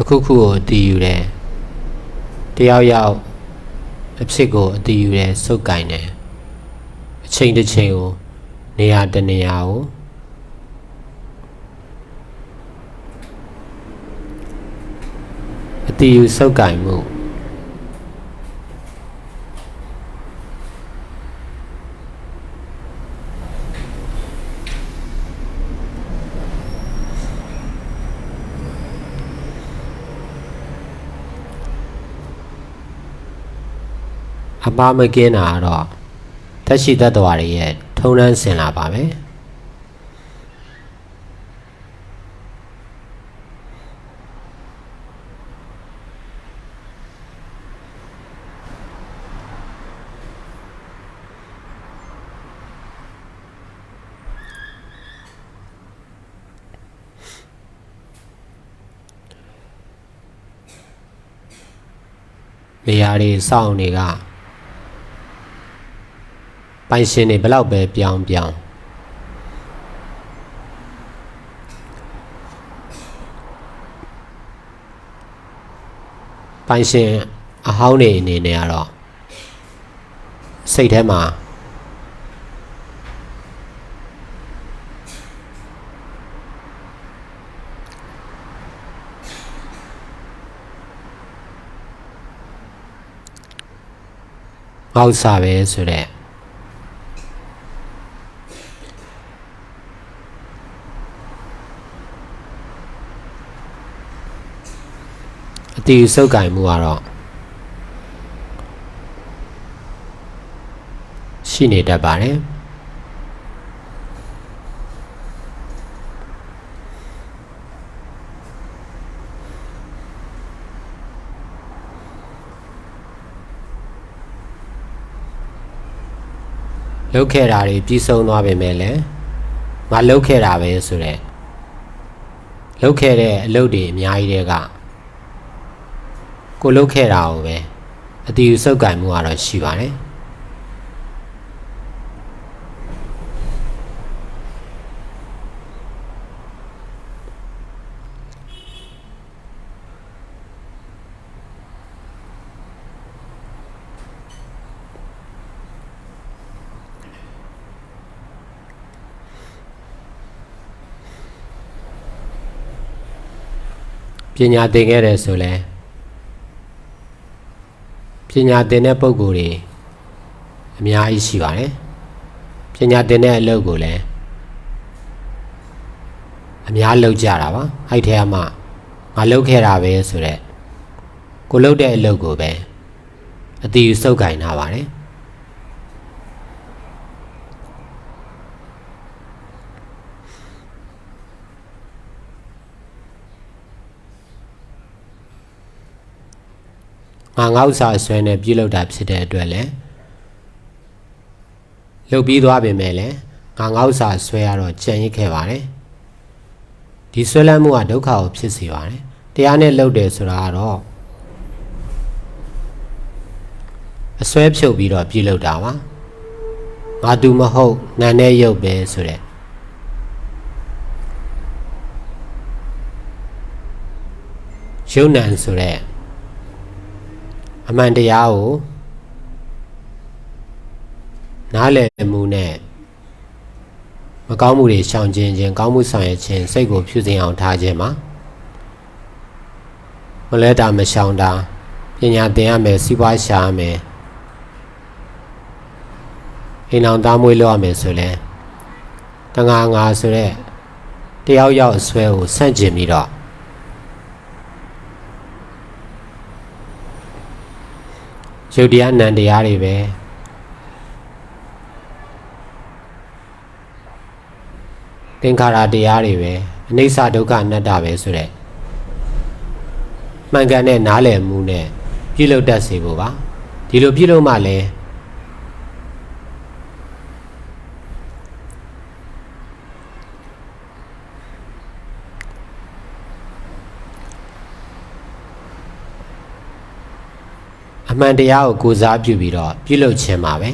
တစ်ခုခုကိုအတည်ယူတယ်တယောက်ယောက်အဖြစ်ကိုအတည်ယူတယ်စုပ်ကင်တယ်အချိန်တစ်ချိန်ကိုနေရာတစ်နေရာကိုအတည်ယူစုပ်ကင်မှု အပါမကင်းတာကတော့တက်ရှိတတ်တော်ရရဲ့ထုံနှန်းစင်လာပါပဲနေရာတွေစောင့်တွေက ပိုင်ရှင်တွေဘလောက်ပဲပြောင်းပြောင်းပိုင်ရှင်အဟောင်းနေအနေနဲ့ကတော့စိတ်ထဲမှာငေါ့စာပဲဆိုတော့ အတီးစုပ်ကင်မှုကတော့ရှိနေတတ်ပါတယ်လုတ်ခဲ့တာတွေပြီးဆုံးသွားပြီမဲ့လည်းငါလုတ်ခဲ့တာပဲဆိုတော့လုတ်ခဲ့တဲ့အလုပ်တွေအများကြီးတွေက ကိုလုတ်ခဲ့တာကိုပဲအတီးစုပ်ကင်မှုကတော့ရှိပါတယ်ပညာသင်ခဲ့တယ်ဆိုလဲ ပညာသင်တဲ့ပုံကိုယ်တွေအများကြီးရှိပါတယ်ပညာသင်တဲ့အလုပ်ကိုလည်းအများလုပ်ကြတာပါအဲ့ထဲမှာငါလုပ်ခဲ့တာပဲဆိုတော့ကိုလုပ်တဲ့အလုပ်ကိုပဲအတီးစုပ်ကင်ထားပါတယ် ငါငေါ့စာအစွဲနဲ့ပြုလုပ်တာဖြစ်တဲ့အတွက်လည်းလုပ်ပြီးသွားပြင်မဲ့လည်းငါငေါ့စာဆွဲရတော့ကြံ့ရစ်ခဲ့ပါတယ်ဒီဆွဲလန်းမှုကဒုက္ခကိုဖြစ်စေပါတယ်တရားနဲ့လုပ်တယ်ဆိုတာကတော့အစွဲဖြုတ်ပြီးတော့ပြုလုပ်တာပါငါသူမဟုတ်နာနဲ့ရုပ်ပဲဆိုတဲ့ရုပ်နံဆိုတဲ့ အမှန်တရားကိုနားလည်မှုနဲ့မကောင်းမှုတွေရှောင်ကျဉ်ခြင်းကောင်းမှုဆောင်ရွက်ခြင်းစိတ်ကိုဖြူစင်အောင်ထားခြင်းမှာမလဲတာမရှောင်တာပညာသင်ရမယ်စီးပွားရှာရမယ်အိမ်အောင်သားမွေးလုပ်ရမယ်ဆိုလဲတငါငါဆိုတဲ့တယောက်ယောက်အစွဲကိုဆန့်ကျင်ပြီးတော့ ရုပ်တရားနံတရားတွေပဲသင်္ခါရတရားတွေပဲအနိစ္စဒုက္ခအနတ္တပဲဆိုတဲ့မှန်ကန်တဲ့နားလည်မှုနဲ့ပြုလုပ်တတ်စေဖို့ပါဒီလိုပြုလုပ်မှလည်းအ မှန်တရားကိုကိုးစားပြုပြီးတော့ပြုလုပ်ခြင်းပါပဲ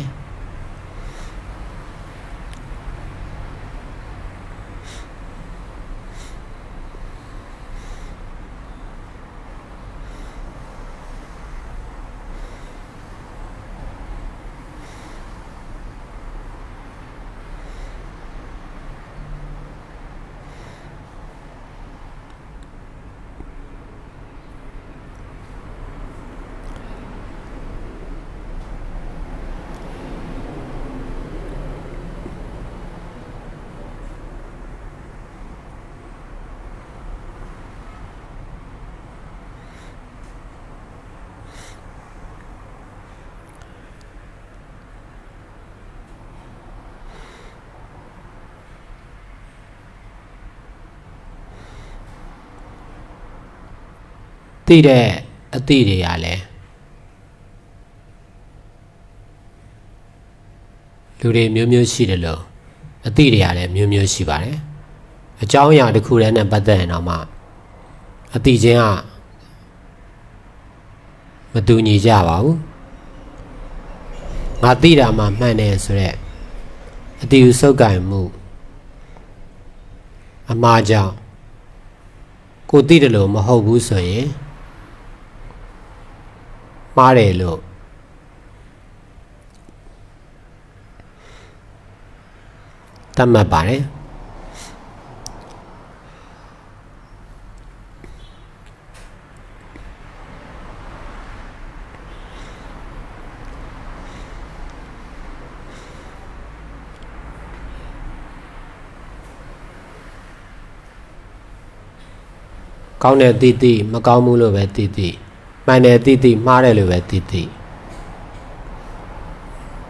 သိတဲ့အသည့်တွေကလည်းလူတွေမျိုးမျိုးရှိတယ်လို့အသည့်တွေကလည်းမျိုးမျိုးရှိပါတယ်အကြောင်းအရာတစ်ခုတည်းနဲ့ပတ်သက်ရင်တော့မှအသည့်ချင်းကမတူညီကြပါဘူးငါသိတာမှမှန်တယ်ဆိုတော့အတီးစုပ်ကင်မှုအမှားကြောင့်ကိုသိတယ်လို့မဟုတ်ဘူးဆိုရင် မှားတယ်လို့တတ်မှတ်ပါတယ်ကောင်းတယ်တိတိမကောင်းဘူးလို့ပဲတိတိ မှန်တယ်တိတိမှားတယ်လို့ပဲတိတိ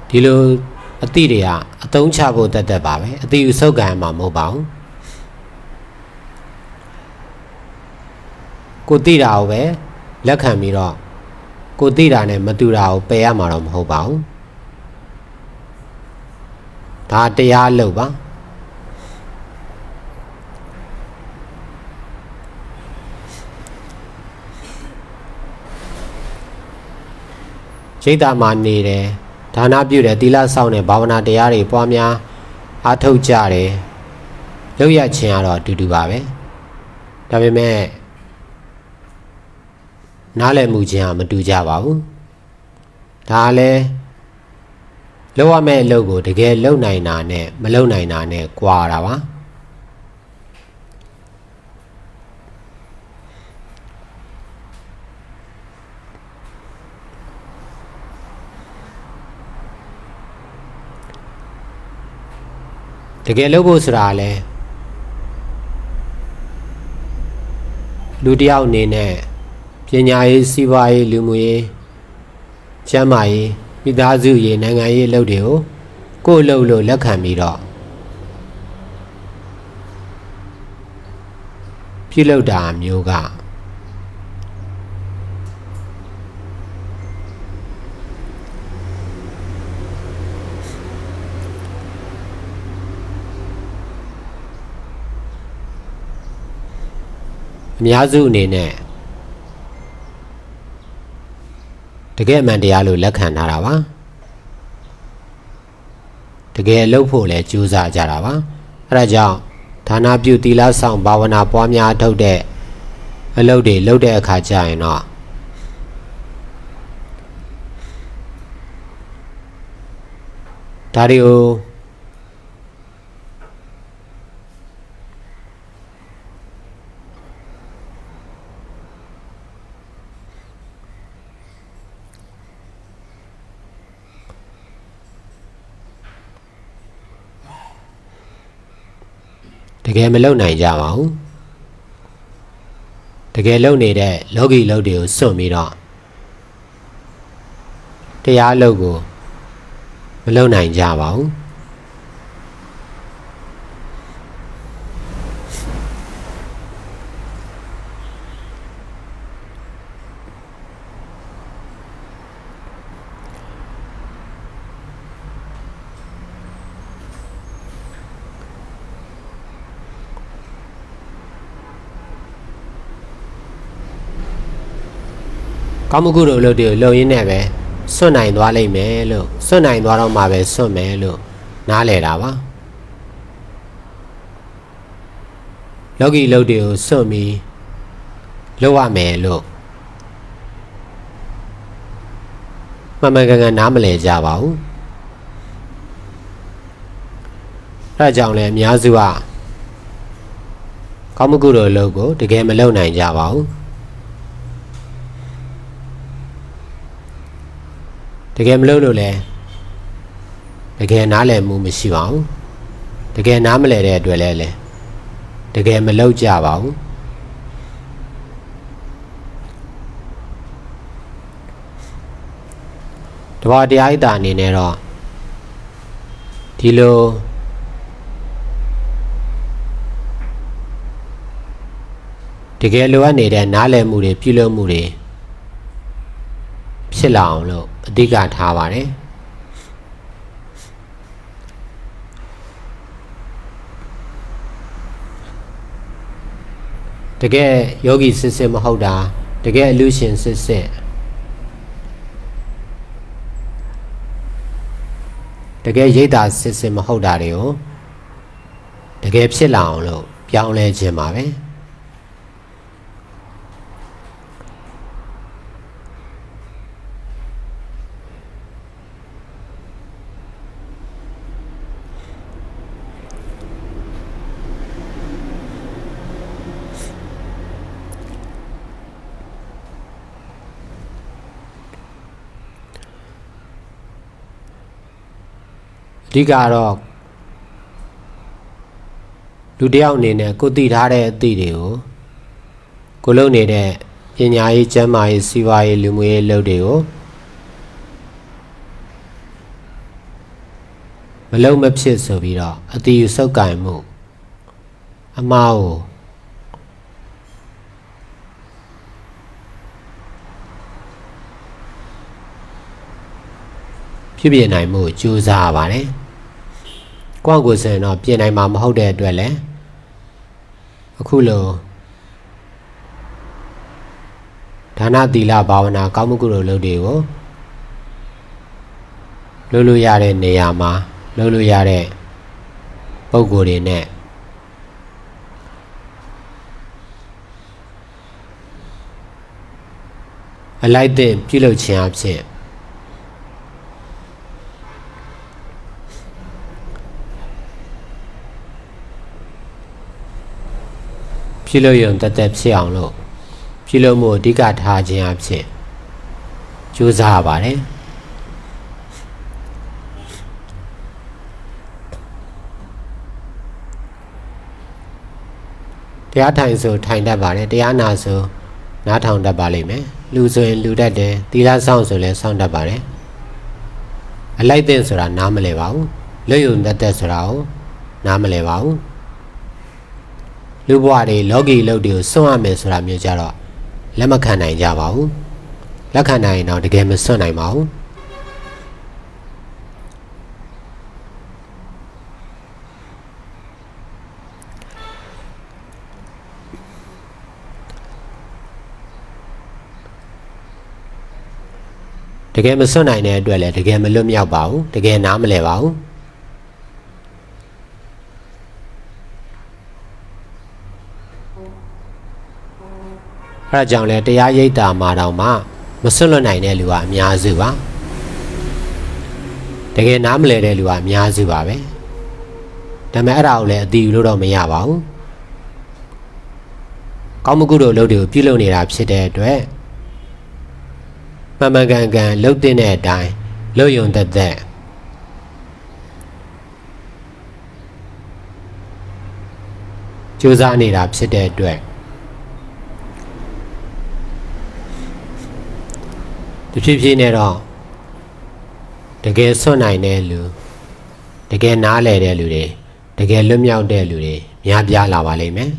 ဒီလိုအတိတွေကအတုံးချဖို့တတ်တတ်ပါပဲအတိအဆုတ်ကံမှာမဟုတ်ပါဘူးကိုတိတာကိုပဲလက်ခံပြီးတော့ကိုတိတာနဲ့မတူတာကိုပယ်ရမှာတော့မဟုတ်ပါဘူးဒါတရားလို့ပါ ရိတ်တာမှာနေတယ်ဒါနပြုတယ်သီလဆောင်တယ်ဘာဝနာတရားတွေပွားများအားထုတ်ကြတယ်လောက်ရခြင်းကတော့အတူတူပါပဲဒါပေမဲ့နားလည်မှုခြင်းကမတူကြပါဘူးဒါလည်းလောက်ရမယ့်အလုပ်ကိုတကယ်လုပ်နိုင်တာနဲ့မလုပ်နိုင်တာနဲ့ကွာတာပါ တကယ်လုပ်ဖို့ဆိုတာလဲလူတစ်ယောက်အနေနဲ့ပညာရေးစီးပွားရေးလူမှုရေးကျန်းမာရေးမိသားစုရေးနိုင်ငံရေးအလုပ်တွေကိုကိုယ်အလုပ်လို့လက်ခံပြီးတော့ပြုလုပ်တာမျိုးက။ အများစုအနေနဲ့တကယ်အမှန်တရားလို့လက်ခံထားတာပါ။တကယ်လုပ်ဖို့လည်းကြိုးစားကြတာပါ။အဲဒါကြောင့်ဌာနပြုသီလဆောင်ဘာဝနာပွားများထုတ်တဲ့အလုပ်တွေလုပ်တဲ့အခါကျရင်တော့ဒါတွေကို ကယ်မလုပ်နိုင်ကြပါဘူးတကယ်လုပ်နေတဲ့လောကီလုပ်တွေကိုစွန့်ပြီးတော့တရားလုပ်ကိုမလုပ်နိုင်ကြပါဘူး ကောင်းမှုကုသိုလ်အလုပ်တွေကိုလုပ်ရင်းနဲ့ပဲစွန့်နိုင်သွားလိမ့်မယ်လို့စွန့်နိုင်သွားတော့မှပဲစွန့်မယ်လို့နားလည်တာပါလောကီလုပ်တွေကိုစွန့်ပြီးလုပ်ရမယ်လို့မမကန်ကန်နားမလည်ကြပါဘူးအဲဒါကြောင့်လည်းအများစုကကောင်းမှုကုသိုလ်အလုပ်ကိုတကယ်မလုပ်နိုင်ကြပါဘူး တကယ်မလုပ်လို့လဲတကယ်နားလည်မှုမရှိပါဘူးတကယ်နားမလည်တဲ့အတွက်လဲလဲတကယ်မလုပ်ကြပါဘူးတဘာတရားဣတာအနေနဲ့တော့ဒီလိုတတကယ်လိုအပ်နေတဲ့နားလည်မှုတွေပြုလုပ်မှုတွေဖြစ်လာအောင်လို့ အဓိကထားပါတယ်တကယ်ယောဂီစစ်စစ်မဟုတ်တာတကယ်အလူရှင်စစ်စစ်တကယ်ရိတ်တာစစ်စစ်မဟုတ်တာတွေကိုတကယ်ဖြစ်လာအောင်လို့ပြောင်းလဲခြင်းပါပဲ ဓိကတော့လူတစ်ယောက်အနေနဲ့ကိုတည်ထားတဲ့အသည့်တွေကိုကိုလုံနေတဲ့ပညာရေးကျန်းမာရေးစီးပွားရေးလူမှုရေးလုပ်တွေကိုမလုံမဖြစ်ဆိုပြီးတော့အတီးယူဆုပ်ကင်မှုအမှားကိုဖြစ်ပြနိုင်မှုကြိုးစားရပါတယ်။ ကိုယ့်ကိုယ်ဆိုရင်တော့ပြင်နိုင်မှာမဟုတ်တဲ့အတွက်လည်းအခုလိုဒါနသီလဘာဝနာကောင်းမှုကုသိုလ်လုပ်တွေကိုလုပ်လို့ရတဲ့နေရာမှာလုပ်လို့ရတဲ့ပုံကိုယ်တွေနဲ့အလိုက်တဲ့ပြုလုပ်ခြင်းအဖြစ် ပြုလုပ်ရုံတက်တက်ဖြစ်အောင်လို့ပြုလုပ်မှုအဓိကထားခြင်းအဖြစ်ကြိုးစားရပါတယ်တရားထိုင်ဆိုထိုင်တတ်ပါတယ်တရားနာဆိုနားထောင်တတ်ပါလိမ့်မယ်လူဆိုရင်လူတတ်တယ်သီလဆောင်ဆိုလည်းဆောင်တတ်ပါတယ်အလိုက်တဲ့ဆိုတာနားမလဲပါဘူးလွတ်ယုံတတ်တဲ့ဆိုတာကိုနားမလဲပါဘူး လူဘဝတွေလောကီလုပ်တွေကိုစွန့်ရမယ်ဆိုတာမျိုးကြတော့လက်မခံနိုင်ကြပါဘူးလက်ခံနိုင်ရင်တော့တကယ်မစွန့်နိုင်ပါဘူးတကယ်မစွန့်နိုင်တဲ့အတွက်လည်းတကယ်မလွတ်မြောက်ပါဘူးတကယ်နားမလဲပါဘူး အဲဒါကြောင့်လဲတရားရိပ်တာမှာတော့မှမစွန့်လွတ်နိုင်တဲ့လူကအများစုပါတကယ်နားမလဲတဲ့လူကအများစုပါပဲဒါပေမဲ့အဲ့ဒါကိုလည်းအတီးလို့တော့မရပါဘူးကောင်းမှုကုသိုလ်လုပ်တွေကိုပြုလုပ်နေတာဖြစ်တဲ့အတွက်မှန်မှန်ကန်ကန်လှုပ်တဲ့အတိုင်းလှုပ်ယုံသက်သက်ကြိုးစားနေတာဖြစ်တဲ့အတွက် တဖြည်းဖြည်းနဲ့တော့တကယ်ဆွတ်နိုင်တဲ့လူတကယ်နားလည်တဲ့လူတွေတကယ်လွတ်မြောက်တဲ့လူတွေများပြားလာပါလိမ့်မယ်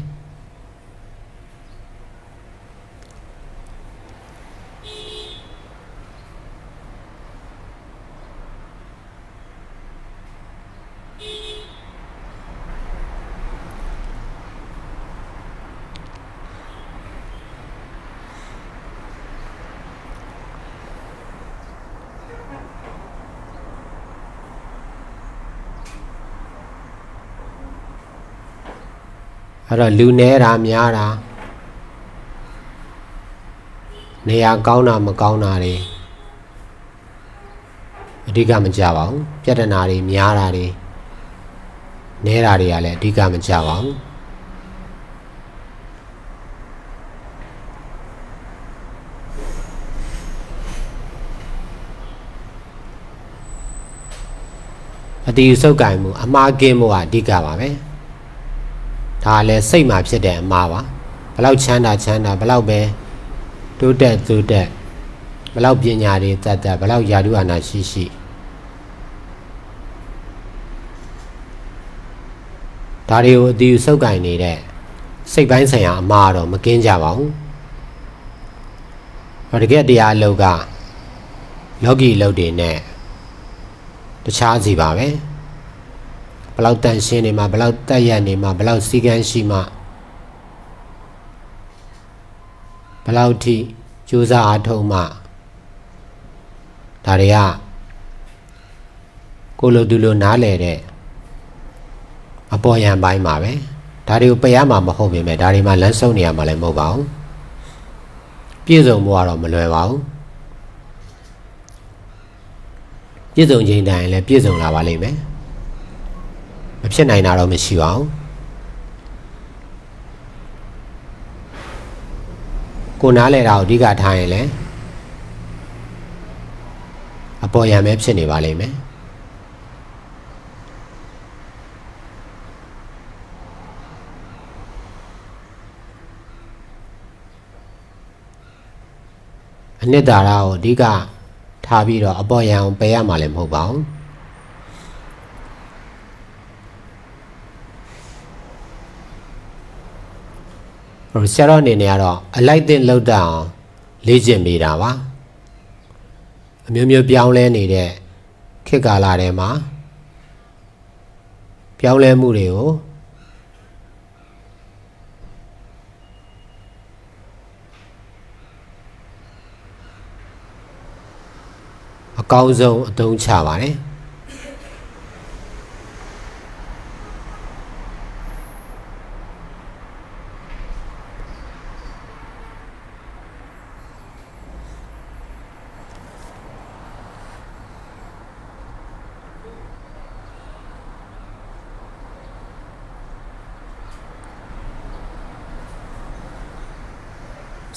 အဲ့တော့လူနဲတာများတာနေရာကောင်းတာမကောင်းတာတွေအဓိကမကြပါဘူးပြဿနာတွေများတာတွေနဲတာတွေကလည်းအဓိကမကြပါဘူးအတီးစုပ်ကင်မှုအမှားကင်းမှုကအဓိကပါပဲ ဒါလည်းစိတ်မှာဖြစ်တဲ့အမှားပါဘလောက်ချမ်းသာချမ်းသာဘလောက်ပဲတိုးတက်တိုးတက်ဘလောက်ပညာတွေတတ်တတ်ဘလောက်ယာတုအာနာရှိရှိဒါတွေကိုအတီးစုပ်ကင်နေတဲ့စိတ်ပိုင်းဆိုင်ရာအမှားတော့မကင်းကြပါဘူး။ဟောတကယ်တရားအလုပ်ကလောကီအလုပ်တွေနဲ့တခြားစီပါပဲ။ ဘလောက်တန်ရှင်းနေမှာဘလောက်တက်ရက်နေမှာဘလောက်စီကန်းရှိမှာဘလောက်ထိကြိုးစားအားထုတ်မှဒါတွေကကိုလိုတူလိုနားလဲတဲ့အပေါ်ယံပိုင်းမှာပဲဒါတွေကိုပယ်ရမှာမဟုတ်ပေမဲ့ဒါတွေမှာလမ်းဆုံးနေရမှာလည်းမဟုတ်ပါဘူးပြည့်စုံမှုကတော့မလွယ်ပါဘူးပြည့်စုံခြင်းတိုင်းလည်းပြည့်စုံလာပါလိမ့်မယ် မဖြစ်နိုင်တာတော့မရှိပါဘူးကိုနားလဲတာကိုအဓိကထားရင်လည်းအပေါ်ယံပဲဖြစ်နေပါလိမ့်မယ်အနှစ်သာရကိုအဓိကထားပြီးတော့အပေါ်ယံကိုပယ်ရမှာလည်းမဟုတ်ပါဘူးဟို ဆရာတော်အနေနဲ့ကတော့အလိုက်တင်လောက်တအောင်လေ့ကျင့်မိတာပါအမျိုးမျိုးပြောင်းလဲနေတဲ့ခေတ်ကာလထဲမှာပြောင်းလဲမှုတွေကိုအကောင်းဆုံးအသုံးချပါတယ်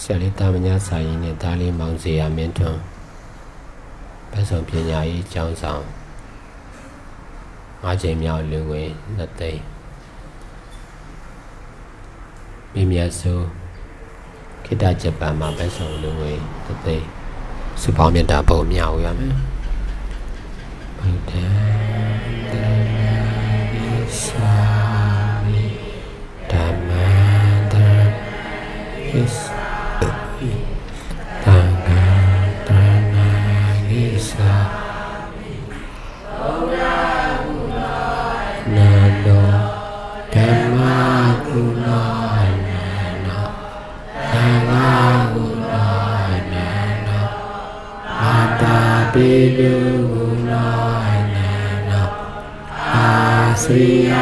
ဆရာလေးတာမညာစာရင်နဲ့ဒါလေးမောင်စေရမင်းထွန်းဘက်ဆောင်ပညာရေးကျောင်းဆောင်၅ချိန်မြောက်လူငွေနှစ်သိန်းမိမြတ်ဆိုခိတဂျပန်မှာဘက်ဆောင်လူငွေတစ်သိန်းစုပေါင်းမြတ်တာပုံမြောက်ရမယ်ဘုဒ္ဓံတ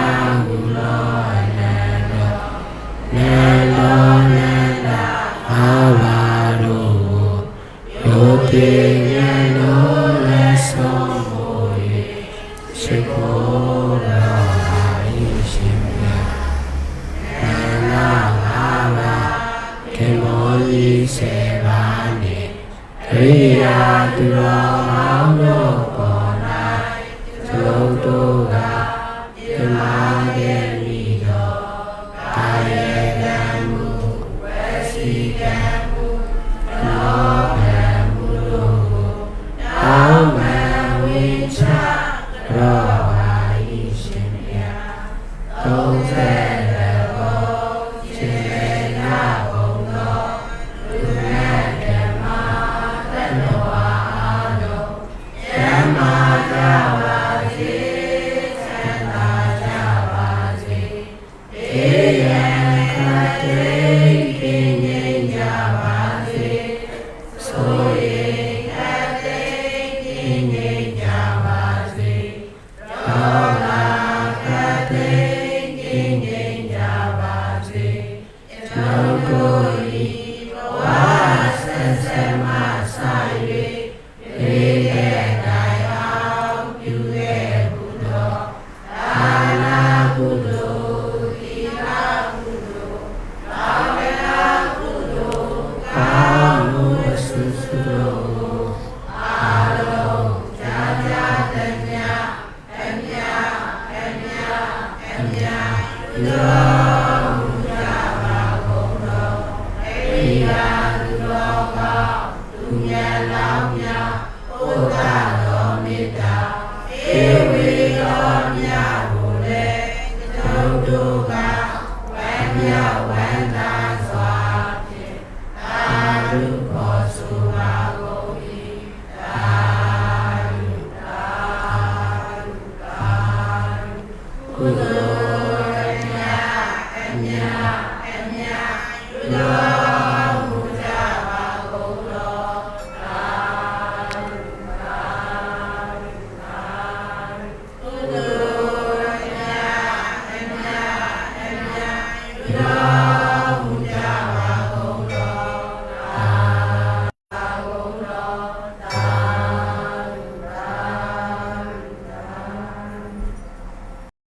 စိ သုံးဆ